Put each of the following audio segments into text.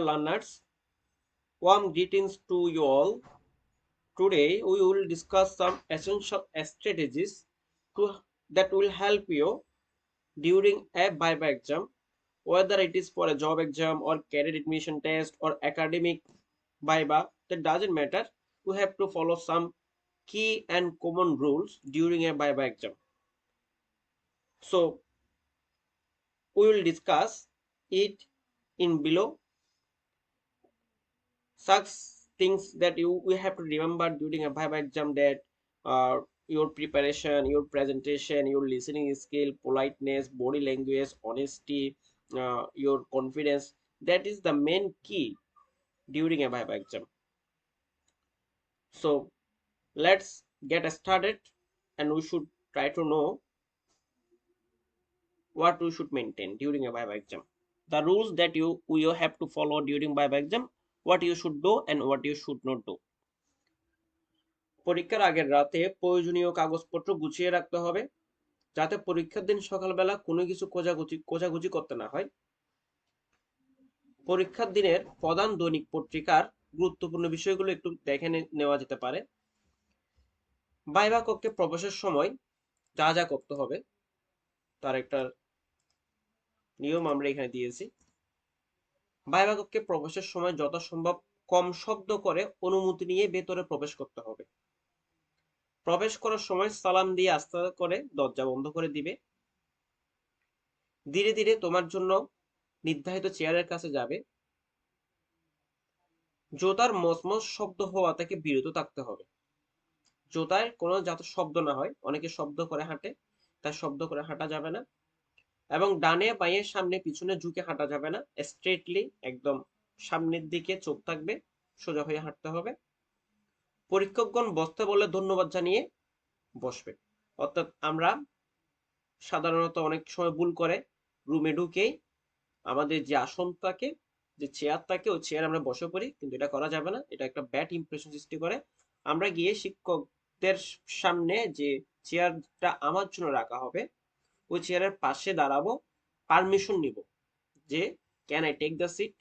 dear learners, warm greetings to you all. Today we will discuss some essential strategies to, that will help you during a Viva exam, whether it is for a job exam or career admission test or academic Viva, that doesn't matter. You have to follow some key and common rules during a Viva exam. So we will discuss it in below such things that you we have to remember during a viva exam that uh, your preparation your presentation your listening skill politeness body language honesty uh, your confidence that is the main key during a viva exam. So let's get started and we should try to know what we should maintain during a viva exam. The rules that you you have to follow during viva exam what you should do and what you should not do. পরীক্ষার আগের রাতে প্রয়োজনীয় কাগজপত্র গুছিয়ে রাখতে হবে, যাতে পরীক্ষার দিন সকালবেলা কোনো কিছু কোজাগুচি কোজাগুচি করতে না হয়। পরীক্ষার দিনের প্রধান দৈনিক পত্রিকার গুরুত্বপূর্ণ বিষয়গুলো একটু দেখে নেওয়া যেতে পারে। বাইবা কক্ষে প্রবেশের সময় যা যা করতে হবে, তার একটা নিয়ম আমরা এখানে দিয়েছি। বাইবা কক্ষে প্রবেশের সময় যথাসম্ভব কম শব্দ করে অনুমতি নিয়ে ভেতরে প্রবেশ করতে হবে। প্রবেশ করার সময় সালাম দিয়ে আস্তে করে দরজা বন্ধ করে দিবে। ধীরে ধীরে তোমার জন্য নির্ধারিত চেয়ারের কাছে যাবে। জোতার মসমস শব্দ হওয়া থেকে বিরত থাকতে হবে। জোতায় কোনো যাতে শব্দ না হয়, অনেকে শব্দ করে হাঁটে তার শব্দ করে হাঁটা যাবে না। এবং ডানে বাঁয়ে সামনে পিছনে ঝুঁকে হাঁটা যাবে না। স্ট্রেটলি একদম সামনের দিকে চোখ থাকবে, সোজা হয়ে হাঁটতে হবে। পরীক্ষকগণ বসতে বলে ধন্যবাদ জানিয়ে বসবে। অর্থাৎ আমরা সাধারণত অনেক সময় ভুল করে রুমে ঢুকেই আমাদের যে আসন থাকে, যে চেয়ার থাকে, ওই চেয়ার আমরা বসে পড়ি, কিন্তু এটা করা যাবে না। এটা একটা ব্যাড ইমপ্রেশন সৃষ্টি করে। আমরা গিয়ে শিক্ষকদের সামনে যে চেয়ারটা আমার জন্য রাখা হবে ওই চেয়ারের পাশে দাঁড়াবো পারমিশন নিব যে can I take the seat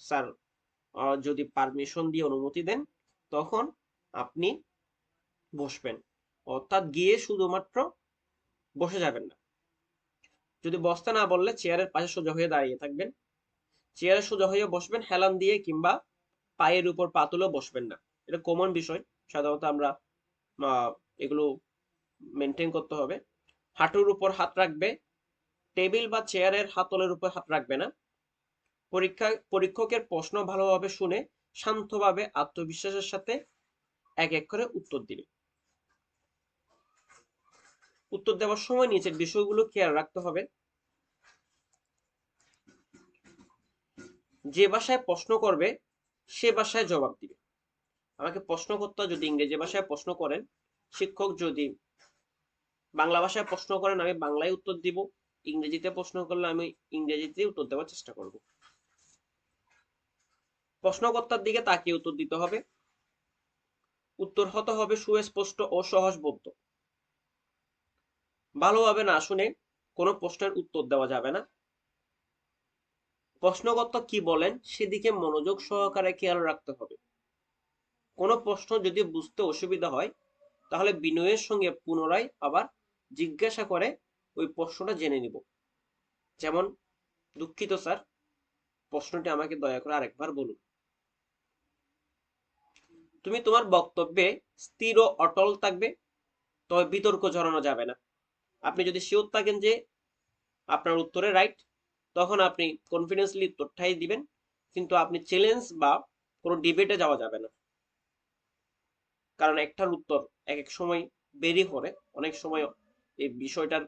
sir যদি পারমিশন দিয়ে অনুমতি দেন, তখন আপনি বসবেন। অর্থাৎ গিয়ে শুধুমাত্র বসে যাবেন না। যদি বসতে না বললে চেয়ারের পাশে সোজা হয়ে দাঁড়িয়ে থাকবেন। চেয়ারে সোজা হয়ে বসবেন, হেলান দিয়ে কিংবা পায়ের উপর পাতুলেও বসবেন না। এটা কমন বিষয়। সাধারণত আমরা এগুলো মেনটেন করতে হবে। হাঁটুর উপর হাত রাখবে, টেবিল বা চেয়ারের হাতলের উপর হাত রাখবে না। পরীক্ষা, পরীক্ষকের প্রশ্ন ভালোভাবে শুনে, শান্তভাবে আত্মবিশ্বাসের সাথে এক এক করে উত্তর দিবে। উত্তর দেওয়ার সময় নিচের বিষয়গুলো খেয়াল রাখতে হবে। যে ভাষায় প্রশ্ন করবে, সে ভাষায় জবাব দিবে। আমাকে প্রশ্ন করতে যদি ইংরেজি ভাষায় প্রশ্ন করেন, শিক্ষক যদি বাংলা ভাষায় প্রশ্ন করেন, আমি বাংলায় উত্তর দিব। ইংরেজিতে প্রশ্ন করলে আমি ইংরেজিতে উত্তর দেওয়ার চেষ্টা করব। প্রশ্নকর্তার দিকে তাকিয়ে উত্তর দিতে হবে। উত্তর হতে হবে সুস্পষ্ট ও সহজবোধ্য। ভালোভাবে না শুনে কোনো প্রশ্নের উত্তর দেওয়া যাবে না। প্রশ্নকর্তা কি বলেন সেদিকে মনোযোগ সহকারে খেয়াল রাখতে হবে। কোনো প্রশ্ন যদি বুঝতে অসুবিধা হয়, তাহলে বিনয়ের সঙ্গে পুনরায় আবার জিজ্ঞাসা করে, ওই প্রশ্নটা জেনে নিব। যেমন, দুঃখিত স্যার, প্রশ্নটি আমাকে দয়া করে আরেকবার বলুন। তুমি তোমার বক্তব্যে স্থির ও অটল থাকবে, তবে বিতর্ক জড়ানো যাবে না। আপনি যদি শিওর থাকেন যে আপনার উত্তরে রাইট, তখন আপনি কনফিডেন্সলি উত্তরটাই দিবেন, কিন্তু আপনি চ্যালেঞ্জ বা কোনো ডিবেটে যাওয়া যাবে না। কারণ একটার উত্তর এক এক সময় বেরি করে অনেক সময় এই বিষয়টার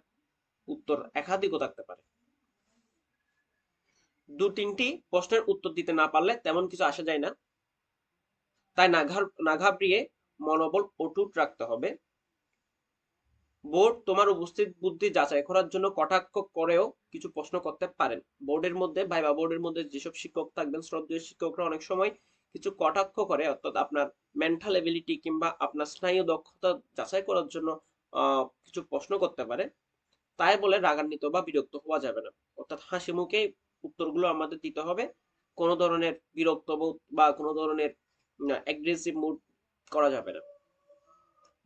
উত্তর একাধিকও থাকতে পারে। দু তিনটি প্রশ্নের উত্তর দিতে না পারলে তেমন কিছু আসা যায় না। তাই না ঘাবড়িয়ে মনোবল অটুট রাখতে হবে। বোর্ড তোমার উপস্থিত বুদ্ধি যাচাই করার জন্য কটাক্ষ করেও কিছু প্রশ্ন করতে পারেন। বোর্ডের মধ্যে, ভাইবা বোর্ডের মধ্যে যেসব শিক্ষক থাকবেন, শ্রদ্ধেয় শিক্ষকরা অনেক সময় কিছু কটাক্ষ করে, অর্থাৎ আপনার মেন্টাল এবিলিটি কিংবা আপনার স্নায়ু দক্ষতা যাচাই করার জন্য কিছু প্রশ্ন করতে পারে, তাই বলে রাগান্বিত বা বিরক্ত হওয়া যাবে না। অর্থাৎ হাসি মুখে উত্তরগুলো আমাদের দিতে হবে। কোনো ধরনের বিরক্ত বা কোনো ধরনের অ্যাগ্রেসিভ মুড করা যাবে না।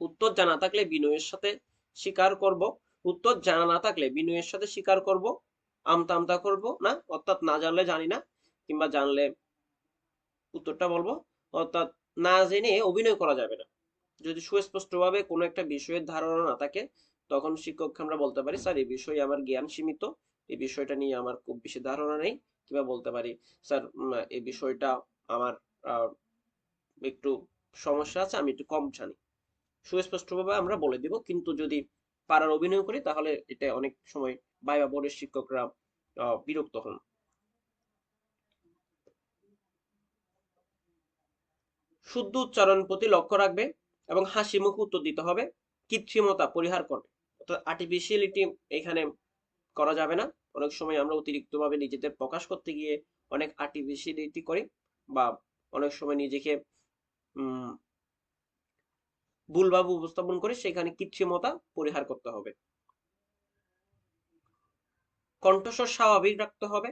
উত্তর জানা থাকলে বিনয়ের সাথে স্বীকার করব। উত্তর জানা না থাকলে বিনয়ের সাথে স্বীকার করব। আমতা আমতা করব না, অর্থাৎ না জানলে জানি না, কিংবা জানলে উত্তরটা বলব। অর্থাৎ না জেনে অভিনয় করা যাবে না। যদি সুস্পষ্টভাবে কোনো একটা বিষয়ের ধারণা না থাকে, তখন শিক্ষককে আমরা বলতে পারি, স্যার এই বিষয়ে আমার জ্ঞান সীমিত। এই বিষয়টা নিয়ে আমার খুব বেশি ধারণা নেই। কিংবা বলতে পারি, স্যার এই বিষয়টা আমার একটু সমস্যা আছে, আমি একটু কম জানি। সুস্পষ্টভাবে আমরা বলে দিব, কিন্তু যদি পাড়ার অভিনয় করি, তাহলে এটা অনেক সময় ভাইবা বোর্ডের শিক্ষকরা বিরক্ত হন। শুদ্ধ উচ্চারণ প্রতি লক্ষ্য রাখবে। এবং হাসি মুখ উত্তর দিতে হবে। কৃত্রিমতা পরিহার করবে অর্থাৎ আর্টিফিশিয়ালিটি এখানে করা যাবে না। অনেক সময় আমরা অতিরিক্তভাবে নিজেদের প্রকাশ করতে গিয়ে অনেক আর্টিফিশিয়ালিটি করি বা অনেক সময় নিজেকে ভুলভাবে উপস্থাপন করে সেখানে কৃত্রিমতা পরিহার করতে হবে। কণ্ঠস্বর স্বাভাবিক রাখতে হবে।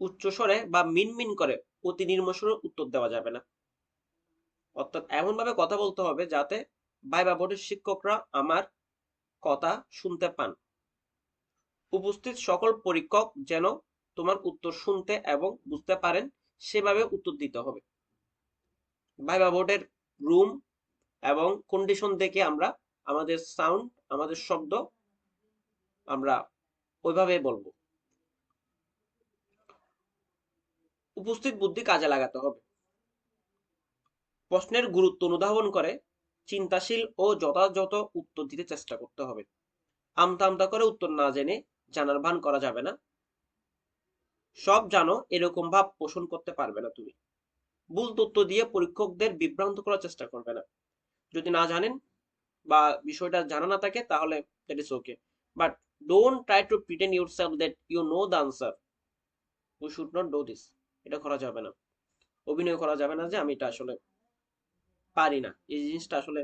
উচ্চস্বরে বা মিনমিন করে অতি নির্মস্বরে উত্তর দেওয়া যাবে না। অর্থাৎ এমন ভাবে কথা বলতে হবে যাতে ভাইবা বোর্ডের শিক্ষকরা আমার কথা শুনতে পান। উপস্থিত সকল পরীক্ষক যেন তোমার উত্তর শুনতে এবং বুঝতে পারেন, সেভাবে উত্তর দিতে হবে। ভাইবা বোর্ডের রুম এবং কন্ডিশন দেখে আমরা আমাদের সাউন্ড, আমাদের শব্দ আমরা ওইভাবে বলব। উপস্থিত বুদ্ধি কাজে লাগাতে হবে। প্রশ্নের গুরুত্ব অনুধাবন করে, চিন্তাশীল ও যথাযথ উত্তর দিতে চেষ্টা করতে হবে। আমতা আমতা করে উত্তর না জেনে জানার ভান করা যাবে না। সব জানো, এরকম ভাব পোষণ করতে পারবে না তুমি। ভুল তথ্য দিয়ে পরীক্ষকদের বিভ্রান্ত করার চেষ্টা করবে না। যদি না জানেন বা বিষয়টা জানা না থাকে, তাহলে that is okay but don't try to pretend yourself that you know the answer we should not do this এটা করা যাবে না। অভিনয় করা যাবে না যে আমি এটা আসলে পারি না। এই জিনিসটা আসলে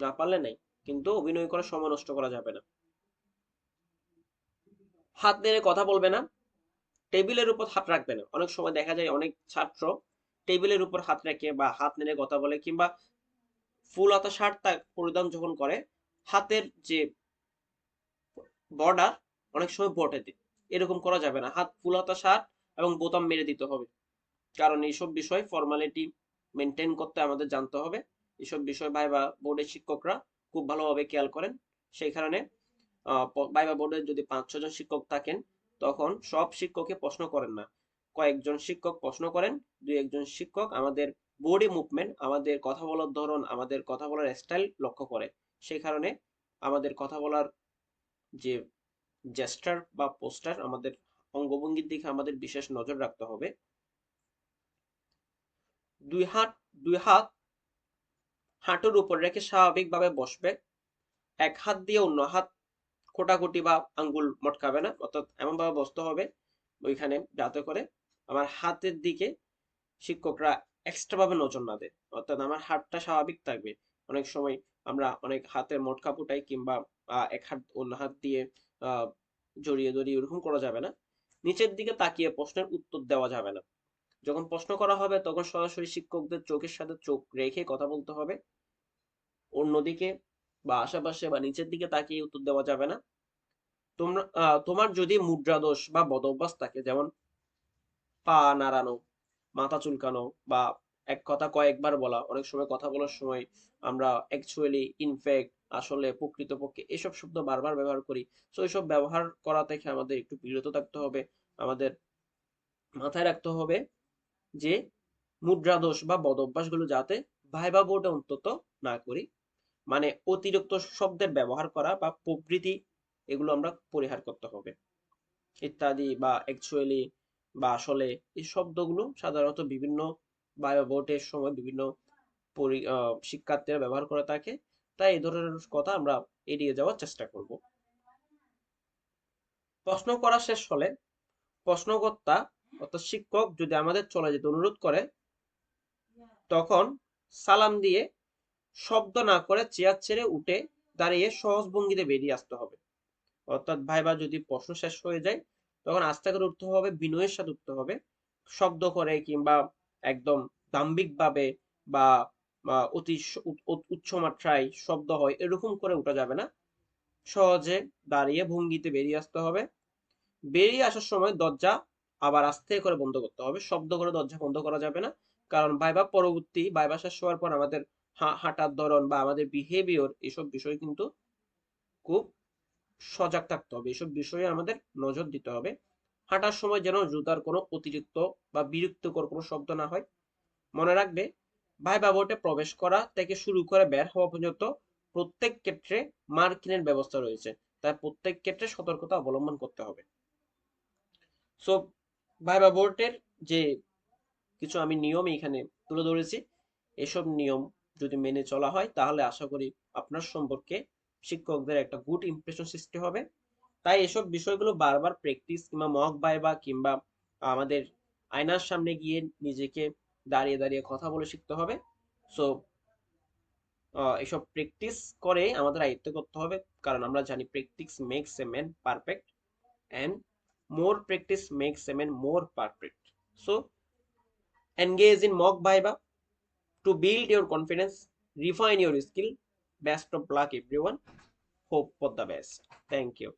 না পারলে নাই। কিন্তু অভিনয় করে সময় নষ্ট করা যাবে না। হাত নেড়ে কথা বলবে না। টেবিলের উপর হাত রাখবে না। অনেক সময় দেখা যায় অনেক ছাত্র টেবিলের উপর হাত রেখে বা হাত নেড়ে কথা বলে কিংবা ফুল হাতা শার্ট তা পরিধান যখন করে, হাতের যে বর্ডার অনেক সময় বটে দেয় এরকম করা যাবে না। হাত ফুল হাতা শার্ট এবং বোতাম মেরে দিতে হবে। কারণ এইসব বিষয় ফর্মালিটি মেনটেন করতে আমাদের জানতে হবে। এসব বিষয় ভাইবা বোর্ডের শিক্ষকরা খুব ভালোভাবে খেয়াল করেন। সেই কারণে ভাইবা বোর্ডের যদি পাঁচ, ছজন শিক্ষক থাকেন, তখন সব শিক্ষককে প্রশ্ন করেন না। কয়েকজন শিক্ষক প্রশ্ন করেন, দুই, একজন শিক্ষক আমাদের বডি মুভমেন্ট আমাদের কথা বলার ধরন, আমাদের কথা বলার স্টাইল লক্ষ্য করে। সেই কারণে আমাদের কথা বলার যে জেস্টার বা পোস্টার আমাদের অঙ্গভঙ্গির দিকে আমাদের বিশেষ নজর রাখতে হবে। দুই হাত দুই হাত হাঁটুর উপর রেখে স্বাভাবিকভাবে বসবে। এক হাত দিয়ে অন্য হাত কোটাকুটি বা আঙ্গুল মটকাবে না, অর্থাৎ এমনভাবে বসতে হবে ওইখানে যাতে করে আমার হাতের দিকে শিক্ষকরা এক্সট্রা ভাবে নজর না দেয়, অর্থাৎ আমার হাতটা স্বাভাবিক থাকবে। অনেক সময় আমরা অনেক হাতের মটকা ফুটাই কিংবা এক হাত অন্য হাত দিয়ে জড়িয়ে জড়িয়ে এরকম করা যাবে না। নিচের দিকে তাকিয়ে প্রশ্নের উত্তর দেওয়া যাবে না। যখন প্রশ্ন করা হবে, তখন সরাসরি শিক্ষকদের চোখের সাথে চোখ রেখে কথা বলতে হবে। অন্যদিকে বা আশেপাশে বা নিচের দিকে তাকিয়ে উত্তর দেওয়া যাবে না। তোমরা তোমার যদি মুদ্রা দোষ বা বদভ্যাস থাকে, যেমন পা নাড়ানো, মাথা চুলকানো বা এক কথা কয়েকবার বলা, অনেক সময় কথা বলার সময় আমরা অ্যাকচুয়ালি ইনফ্যাক্ট আসলে প্রকৃতপক্ষে এসব শব্দ বারবার ব্যবহার করি। তো এইসব ব্যবহার করা থেকে আমাদের একটু বিরত থাকতে হবে, আমাদের মাথায় রাখতে হবে। যে মুদ্রা দোষ বা বদভ্যাসগুলো যাতে ভাইবা বোর্ডে অন্তত না করি মানে অতিরিক্ত শব্দের ব্যবহার করা বা প্রবৃতি এগুলো আমরা পরিহার করতে হবে। ইত্যাদি বা অ্যাকচুয়ালি বা আসলে এই শব্দগুলো সাধারণত বিভিন্ন বায়ো বোর্ডের সময় বিভিন্ন শিক্ষার্থীরা ব্যবহার করে থাকে, তাই এই ধরনের কথা আমরা এড়িয়ে যাওয়ার চেষ্টা করব। প্রশ্ন করা শেষ হলে প্রশ্নকর্তা অর্থাৎ শিক্ষক যদি আমাদের চলে যেতে অনুরোধ করে, তখন সালাম দিয়ে শব্দ না করে চেয়ার ছেড়ে উঠে দাঁড়িয়ে সহজ ভঙ্গিতে বেরিয়ে আসতে হবে। অর্থাৎ ভাইবা যদি প্রশ্ন শেষ হয়ে যায়, তখন আস্তে করে উঠতে হবে, বিনয়ের সাথে উঠতে হবে। শব্দ করে কিংবা একদম দাম্ভিকভাবে বা অতি উচ্চ মাত্রায় শব্দ হয়, এরকম করে উঠা যাবে না। সহজে দাঁড়িয়ে ভঙ্গিতে বেরিয়ে আসতে হবে। বেরিয়ে আসার সময় দরজা আবার আস্তে করে বন্ধ করতে হবে। শব্দ করে দরজা বন্ধ করা যাবে না। কারণ ভাইবা পরবর্তী ভাইবা শেষ হওয়ার পর আমাদের হাঁটার ধরন বা আমাদের বিহেভিয়র এসব বিষয় কিন্তু খুব সজাগ থাকতে হবে। এসব বিষয়ে আমাদের নজর দিতে হবে। হাঁটার সময় যেন জুতার কোনো অতিরিক্ত বা বিরক্তিকর কোনো শব্দ না হয়। মনে রাখবে, ভাইবা বোর্ডে প্রবেশ করা থেকে শুরু করে বের হওয়া পর্যন্ত প্রত্যেক ক্ষেত্রে মার্কিনের ব্যবস্থা রয়েছে। তাই প্রত্যেক ক্ষেত্রে সতর্কতা অবলম্বন করতে হবে। সো ভাইবা বোর্ডের যে কিছু আমি নিয়ম এখানে তুলে ধরেছি, এসব নিয়ম যদি মেনে চলা হয়, তাহলে আশা করি আপনার সম্পর্কে শিক্ষকদের একটা গুড ইমপ্রেশন সৃষ্টি হবে। তাই এসব বিষয়গুলো বারবার প্র্যাকটিস কিংবা মক বাইবা কিংবা আমাদের আয়নার সামনে গিয়ে নিজেকে দাঁড়িয়ে দাঁড়িয়ে কথা বলে শিখতে হবে। সো এসব প্র্যাকটিস করে আমাদের আয়ত্ত করতে হবে, কারণ আমরা জানি practice makes a man perfect and more practice makes someone more perfect. So engage in mock viva to build your confidence, refine your skill. Best of luck everyone. Hope for the best. Thank you.